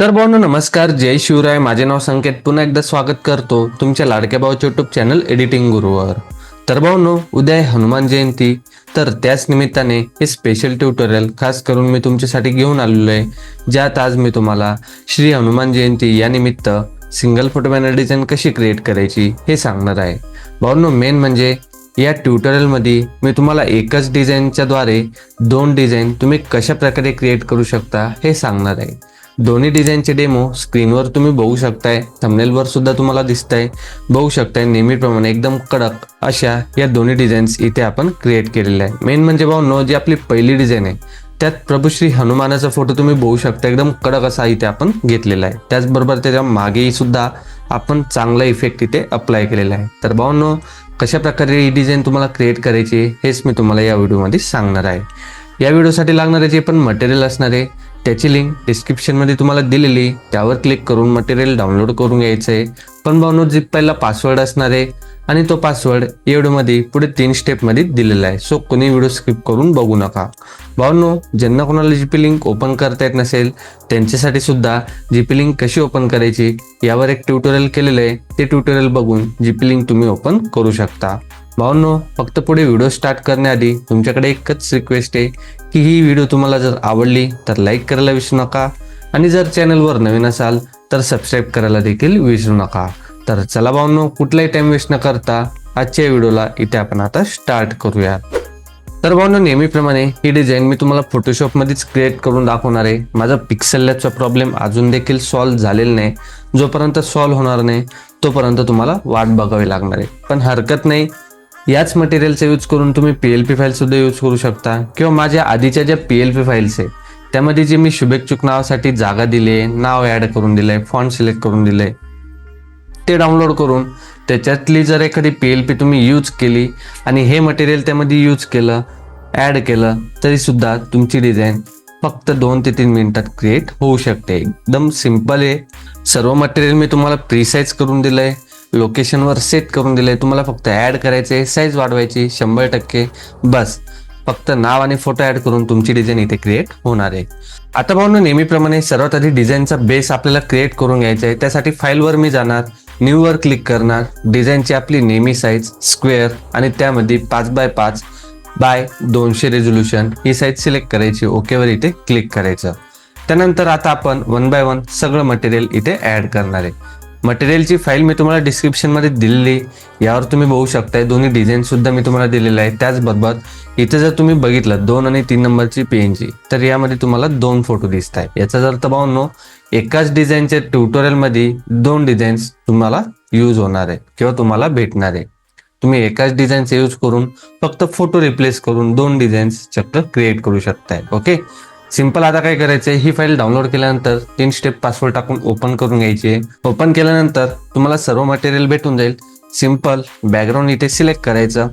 तर भाऊनो नमस्कार. जय शिवराय. माझे नाव संकेत. पुन्हा एकदा स्वागत करतो तुमच्या लाडक्या भाऊच्या युट्यूब चॅनल एडिटिंग गुरुवर तर भाऊनो उद्या आहे हनुमान जयंती. तर त्याच निमित्ताने हे स्पेशल ट्युटोरियल खास करून मी तुमच्यासाठी घेऊन आलेलो आहे ज्यात आज मी तुम्हाला श्री हनुमान जयंती या निमित्त सिंगल फोटो बॅनर डिझाईन कशी क्रिएट करायची हे सांगणार आहे. भाऊनो मेन म्हणजे या ट्युटोरियलमध्ये मी तुम्हाला एकच डिझाईनच्या द्वारे दोन डिझाईन तुम्ही कशा प्रकारे क्रिएट करू शकता हे सांगणार आहे. दोन्ही डिझाईनचे डेमो स्क्रीनवर तुम्ही बघू शकताय थंबनेलवर सुद्धा तुम्हाला दिसतंय. बघू शकताय नेहमीप्रमाणे एकदम कडक अशा या दोन्ही डिझाईन्स इथे आपण क्रिएट केलेल्या आहे मेन म्हणजे भाऊ जी आपली पहिली डिझाईन आहे त्यात प्रभू श्री हनुमानाचा फोटो तुम्ही बघू शकता एकदम कडक असा इथे आपण घेतलेला आहे. त्याचबरोबर त्याच्या मागेही सुद्धा आपण चांगला इफेक्ट इथे अप्लाय केलेला आहे. तर भाऊनो कशा प्रकारे ही डिझाईन तुम्हाला क्रिएट करायची हेच मी तुम्हाला या व्हिडिओमध्ये सांगणार आहे. या व्हिडिओसाठी लागणारे जे पण मटेरियल असणार आहे त्याची लिंक डिस्क्रिप्शनमध्ये तुम्हाला दिलेली. त्यावर क्लिक करून मटेरियल डाउनलोड करून घ्यायचं आहे पण भावनो जी पहिला पासवर्ड असणार आहे आणि तो पासवर्ड एवढमध्ये पुढे तीन स्टेपमध्ये दिलेला आहे. सो कोणी व्हिडिओ स्किप करून बघू नका. भावनो ज्यांना कोणाला जी पी लिंक ओपन करता येत नसेल त्यांच्यासाठी सुद्धा जी पी लिंक कशी ओपन करायची यावर एक ट्युटोरियल केलेलं आहे. ते ट्युटोरियल बघून जी पी लिंक तुम्ही ओपन करू शकता. भावनो फक्त पुढे व्हिडिओ स्टार्ट करण्याआधी तुमच्याकडे एकच रिक्वेस्ट आहे की ही व्हिडिओ तुम्हाला जर आवडली तर लाईक करायला विसरू नका. आणि जर चॅनलवर नवीन असाल तर सबस्क्राईब करायला देखील विसरू नका. तर चला भावनो कुठलाही टाइम वेस्ट न करता आजच्या व्हिडिओला इथे आपण आता स्टार्ट करूया. तर भावनो नेहमीप्रमाणे ही डिझाईन मी तुम्हाला फोटोशॉपमध्येच क्रिएट करून दाखवणार आहे. माझा पिक्सल लॅबचा प्रॉब्लेम अजून देखील सॉल्व्ह झालेला नाही. जोपर्यंत सॉल्व्ह होणार नाही तोपर्यंत तुम्हाला वाट बघावी लागणार आहे. पण हरकत नाही याच मटेरियलचा यूज करून तुम्ही पी एल पी फाईलसुद्धा यूज करू शकता. किंवा माझ्या आधीच्या ज्या पी एल पी फाईल्स आहे त्यामध्ये जे मी शुभेच्छुक नावासाठी जागा दिली नाव ॲड करून दिलं आहे फॉन्ट सिलेक्ट करून दिलं आहे ते डाउनलोड करून त्याच्यातली जर एखादी पी एल पी तुम्ही यूज केली आणि हे मटेरियल त्यामध्ये यूज केलं ॲड केलं तरीसुद्धा तुमची डिझाईन फक्त दोन ते तीन मिनिटात क्रिएट होऊ शकते. एकदम सिंपल आहे. सर्व मटेरियल मी तुम्हाला प्रिसाईज करून दिलं आहे लोकेशनवर सेट करून दिले तुम्हाला फक्त ॲड करायचे साईज वाढवायची शंभर टक्के. बस. फक्त नाव आणि फोटो ऍड करून तुमची डिझाईन इथे क्रिएट होणार आहे. आता भाऊ नेहमीप्रमाणे सर्वात आधी डिझाईनचा बेस आपल्याला क्रिएट करून घ्यायचा आहे. त्यासाठी फाईलवर मी जाणार न्यूवर क्लिक करणार. डिझाईनची आपली नेहमी साईज स्क्वेअर आणि त्यामध्ये पाच बाय पाच बाय दोनशे रेझोल्युशन ही साईज सिलेक्ट करायची. ओकेवर इथे क्लिक करायचं. त्यानंतर आता आपण वन बाय वन सगळं मटेरियल इथे ऍड करणार आहे. मटेरियलची फाईल मी तुम्हाला डिस्क्रिप्शनमध्ये दिलेली यावर तुम्ही बघू शकताय. दोन्ही डिझाईन सुद्धा मी तुम्हाला दिलेलं आहे त्याचबरोबर इथे जर तुम्ही बघितलं दोन आणि तीन नंबरची पीएनजी तर यामध्ये तुम्हाला दोन फोटो दिसत आहे याचा जर भावनो एकाच डिझाईनच्या ट्युटोरियलमध्ये दोन डिझाईन्स तुम्हाला यूज होणार आहे किंवा तुम्हाला भेटणार आहे तुम्ही एकाच डिझाईनचा यूज करून फक्त फोटो रिप्लेस करून दोन डिझाईन्स चक्र क्रिएट करू शकताय. ओके सिंपल आता काय करायचंय? ही फाईल डाउनलोड केल्यानंतर तीन स्टेप पासवर्ड टाकून ओपन करून घ्यायची ओपन केल्यानंतर तुम्हाला सर्व मटेरियल भेटून जाईल. सिंपल बॅकग्राऊंड इथे सिलेक्ट करायचं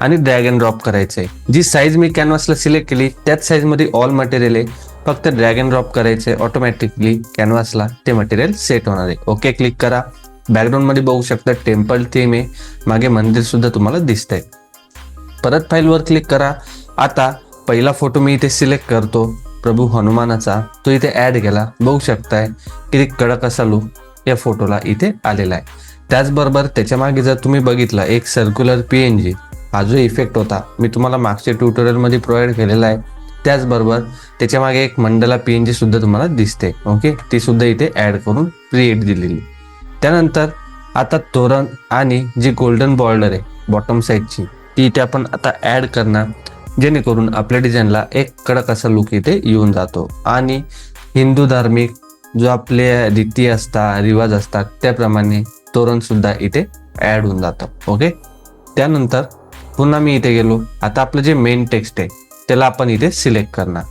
आणि ड्रॅग अँड ड्रॉप आहे जी साईज मी कॅनव्हासला सिलेक्ट केली त्याच साईजमध्ये ऑल मटेरियल आहे. फक्त ड्रॅग अँड ड्रॉप आहे ऑटोमॅटिकली कॅनव्हासला ते मटेरियल सेट होणार आहे. ओके क्लिक करा. बॅकग्राऊंडमध्ये बघू शकता टेम्पल थीम आहे. मागे मंदिर सुद्धा तुम्हाला दिसतंय. परत फाईलवर क्लिक करा. आता पहिला फोटो मी इथे सिलेक्ट करतो. प्रभू हनुमानाचा तो इथे ऍड केला. बघू शकताय किती कडक असा लुक या फोटोला इथे आलेला आहे. त्याचबरोबर त्याच्यामागे जर तुम्ही बघितलं एक सर्क्युलर पी एन जी हा जो इफेक्ट होता मी तुम्हाला मागच्या ट्युटोरियलमध्ये प्रोव्हाइड केलेला आहे. त्याचबरोबर त्याच्यामागे एक मंडला पी एन जी सुद्धा तुम्हाला दिसते. ओके ती सुद्धा इथे ऍड करून क्रिएट दिलेली. त्यानंतर आता तोरण आणि जी गोल्डन बॉर्डर आहे बॉटम साईडची ती इथे आपण आता ऍड करणार. जेणेकरून आपल्या डिझाईनला एक कडक असा लुक इथे येऊन जातो. आणि हिंदू धार्मिक जो आपले रीती असतात रिवाज असतात त्याप्रमाणे तोरण सुद्धा इथे ऍड होऊन जातं. ओके त्यानंतर पुन्हा मी इथे गेलो. आता आपलं जे मेन टेक्स्ट आहे त्याला आपण इथे सिलेक्ट करणार.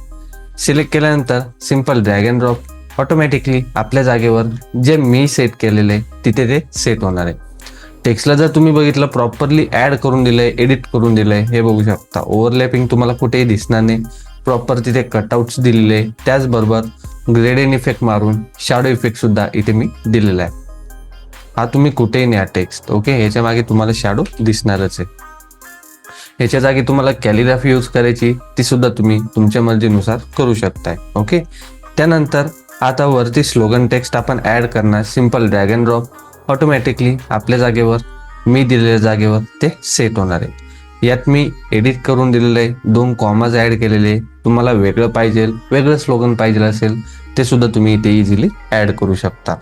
सिलेक्ट केल्यानंतर simple drag and drop automatically आपल्या जागेवर जे मी सेट केलेले तिथे ते सेट होणार आहे. टेक्स्टला जर तुम्ही बघितलं प्रॉपरली ऍड करून दिलंय एडिट करून दिलंय हे बघू शकता. ओव्हरलॅपिंग तुम्हाला कुठेही दिसणार नाही. प्रॉपर तिथे कटआउट्स दिलेले त्याचबरोबर ग्रेडेन इफेक्ट मारून शॅडो इफेक्ट सुद्धा इथे मी दिलेला आहे. हा तुम्ही कुठेही न्या टेक्स्ट ओके ह्याच्या मागे तुम्हाला शॅडो दिसणारच आहे. ह्याच्या जागी तुम्हाला कॅलिग्राफी यूज करायची ती सुद्धा तुम्ही तुमच्या मर्जीनुसार करू शकताय ओके त्यानंतर आता वरती स्लोगन टेक्स्ट आपण ऍड करणार simple drag and drop automatically आपल्या जागेवर मी दिलेल्या जागेवर ते सेट होणार आहे. यात मी एडिट करून दिलेलं आहे दोन कॉमाज ॲड केलेले तुम्हाला वेगळं पाहिजे वेगळं स्लोगन पाहिजे असेल ते सुद्धा तुम्ही इथे इझिली ॲड करू शकता.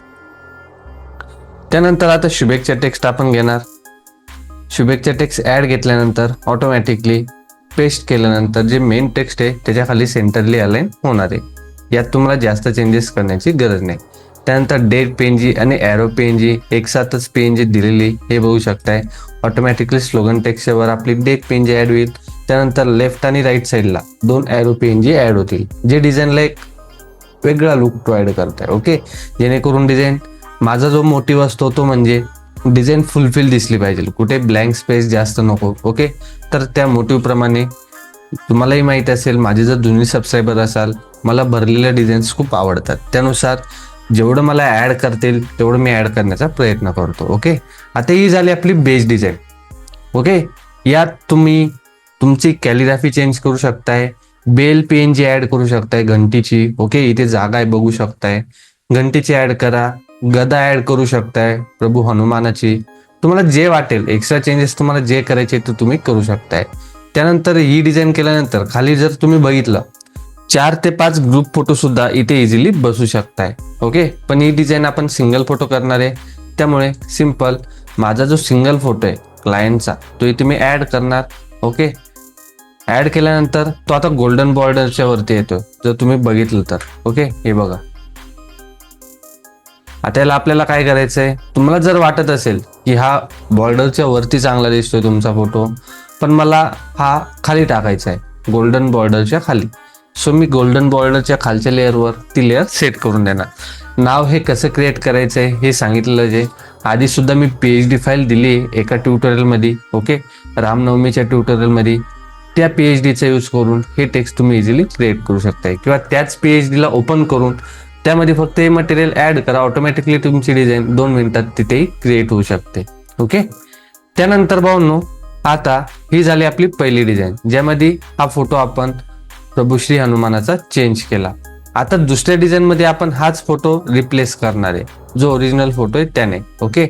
त्यानंतर आता शुभेच्छा टेक्स्ट आपण घेणार. शुभेच्छा टेक्स्ट ॲड घेतल्यानंतर ऑटोमॅटिकली पेस्ट केल्यानंतर जे मेन टेक्स्ट आहे त्याच्याखाली सेंटरली अलाईन होणार आहे. यात तुम्हाला जास्त चेंजेस करण्याची गरज नाही. त्यानंतर डेट पेनजी आणि एरो पेनजी एकसाथच पेनजी दिलेली हे बघू शकताय. ऑटोमॅटिकली स्लोगन टेक्स्टवर आपली डेट पेनजी ॲड होईल. त्यानंतर लेफ्ट आणि राईट साईडला दोन एरो पेनजी ॲड होतील. जे डिझाईनला एक वेगळा लुक प्रोव्हाइड करताय ओके जेणेकरून डिझाईन माझा जो मोटिव्ह असतो तो म्हणजे डिझाईन फुलफिल दिसली पाहिजे. कुठे ब्लँक स्पेस जास्त नको ओके तर त्या मोटिव्हप्रमाणे तुम्हालाही माहीत असेल माझे जर जुनी सबस्क्रायबर असाल मला भरलेल्या डिझाईन्स खूप आवडतात. त्यानुसार जेवढं मला ॲड करतील तेवढं मी ॲड करण्याचा प्रयत्न करतो ओके आता ही झाली आपली बेस डिझाईन ओके यात तुम्ही तुमची कॅलिग्राफी चेंज करू शकताय बेल पेन जी ऍड करू शकताय घंटीची ओके इथे जागा आहे बघू शकताय. घंटीची ऍड करा गदा ऍड करू शकताय प्रभू हनुमानाची. तुम्हाला जे वाटेल एक्स्ट्रा चेंजेस तुम्हाला जे करायचे ते तुम्ही करू शकताय. त्यानंतर ही डिझाईन केल्यानंतर खाली जर तुम्ही बघितलं चार ते पाच ग्रुप फोटो सुद्धा इथे इझिली बसू शकताय. ओके पण ही डिझाईन आपण सिंगल फोटो करणार आहे. त्यामुळे सिंपल माझा जो सिंगल फोटो आहे क्लायंटचा तो इथे मी ऍड करणार. ओके ऍड केल्यानंतर तो आता गोल्डन बॉर्डरच्या वरती येतो जर तुम्ही बघितलं तर. ओके हे बघा. आता याला आपल्याला काय करायचंय? तुम्हाला जर वाटत असेल की हा बॉर्डरच्या वरती चांगला दिसतोय तुमचा फोटो पण मला हा खाली टाकायचा आहे गोल्डन बॉर्डरच्या खाली. सो मी गोल्डन बॉर्डरच्या खालच्या लेअरवर ती लेअर सेट करून देणार. नाव हे कसं क्रिएट करायचं आहे हे सांगितलं जे. आधी सुद्धा मी पी एच डी फाईल दिली एका ट्युटोरियलमध्ये ओके रामनवमीच्या ट्युटोरियलमध्ये त्या पी एच डीचा यूज करून हे टेक्स्ट तुम्ही इझिली क्रिएट करू शकताय. किंवा त्याच पी एच डीला ओपन करून त्यामध्ये फक्त हे मटेरियल ऍड करा ऑटोमॅटिकली तुमची डिझाईन दोन मिनिटात तिथेही क्रिएट होऊ शकते ओके त्यानंतर भाऊनो आता ही झाली आपली पहिली डिझाईन ज्यामध्ये हा फोटो आपण प्रभू श्री हनुमानाचा चेंज केला. आता दुसऱ्या डिझाईन मध्ये आपण हाच फोटो रिप्लेस करणार आहे. जो ओरिजिनल फोटो आहे त्याने ओके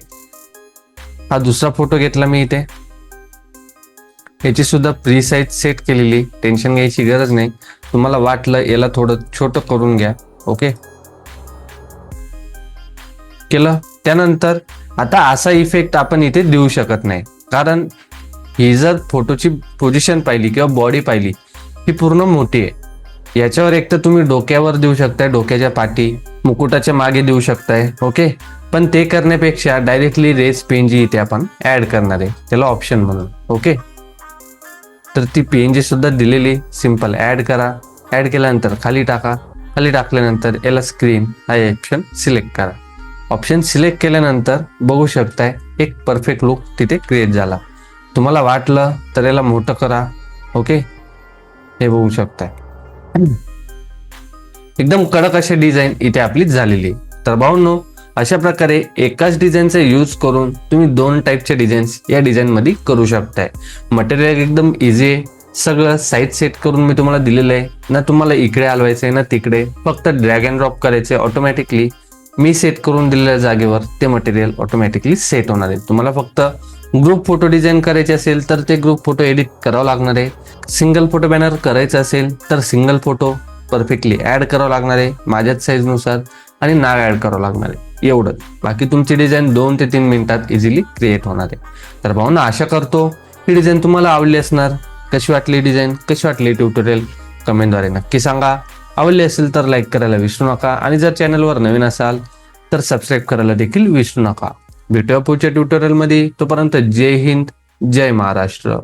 हा दुसरा फोटो घेतला मी इथे. याची सुद्धा प्री साईज सेट केलेली टेन्शन घ्यायची गरज नाही. तुम्हाला वाटलं याला थोडं छोटं करून घ्या ओके केलं. त्यानंतर आता असा इफेक्ट आपण इथे देऊ शकत नाही. कारण ही जर फोटोची पोझिशन पाहिली किंवा बॉडी पाहिली ही पूर्ण मोठी आहे. याच्यावर एक तर तुम्ही डोक्यावर देऊ शकताय डोक्याच्या पाठी मुकुटाच्या मागे देऊ शकताय ओके पण ते करण्यापेक्षा डायरेक्टली रेस पेन जी इथे आपण ऍड करणार आहे त्याला ऑप्शन म्हणून ओके तर ती पेन जी सुद्धा दिलेली सिंपल ऍड करा. ऍड केल्यानंतर खाली टाका. खाली टाकल्यानंतर याला स्क्रीन हा ऑप्शन सिलेक्ट करा. ऑप्शन सिलेक्ट केल्यानंतर बघू शकताय एक परफेक्ट लुक तिथे क्रिएट झाला. तुम्हाला वाटलं तर याला मोठं करा ओके हे बघू शकताय. एकदम कडक अशी डिझाईन इथे आपली झालेली. तर भाऊंनो अशा प्रकारे एकाच डिझाईनचा यूज करून तुम्ही दोन टाईपच्या डिझाईन्स या डिझाईन मध्ये करू शकताय. मटेरियल एकदम इझी आहे. सगळं साईज सेट करून मी तुम्हाला दिलेलं आहे. ना तुम्हाला इकडे हलवायचं आहे ना तिकडे. फक्त ड्रॅग अँड ड्रॉप करायचे ऑटोमॅटिकली मी सेट करून दिलेल्या जागेवर ते मटेरियल ऑटोमॅटिकली सेट होणार आहे. तुम्हाला फक्त ग्रुप फोटो डिझाईन करायचे असेल तर ते ग्रुप फोटो एडिट करावं लागणार आहे. सिंगल फोटो बॅनर करायचं असेल तर सिंगल फोटो परफेक्टली ॲड करावं लागणार आहे माझ्याच साईजनुसार आणि नाव ॲड करावं लागणार आहे. एवढं बाकी तुमची डिझाईन दोन ते तीन मिनिटात इझिली क्रिएट होणार आहे. तर भाऊना आशा करतो ही डिझाईन तुम्हाला आवडली असणार. कशी वाटली डिझाईन कशी वाटली ट्युटोरियल कमेंटद्वारे नक्की सांगा. आवडली असेल तर लाईक करायला विसरू नका. आणि जर चॅनलवर नवीन असाल तर सबस्क्राईब करायला देखील विसरू नका. भेटूया पुढच्या ट्युटोरियलमध्ये तोपर्यंत जय हिंद जय महाराष्ट्र.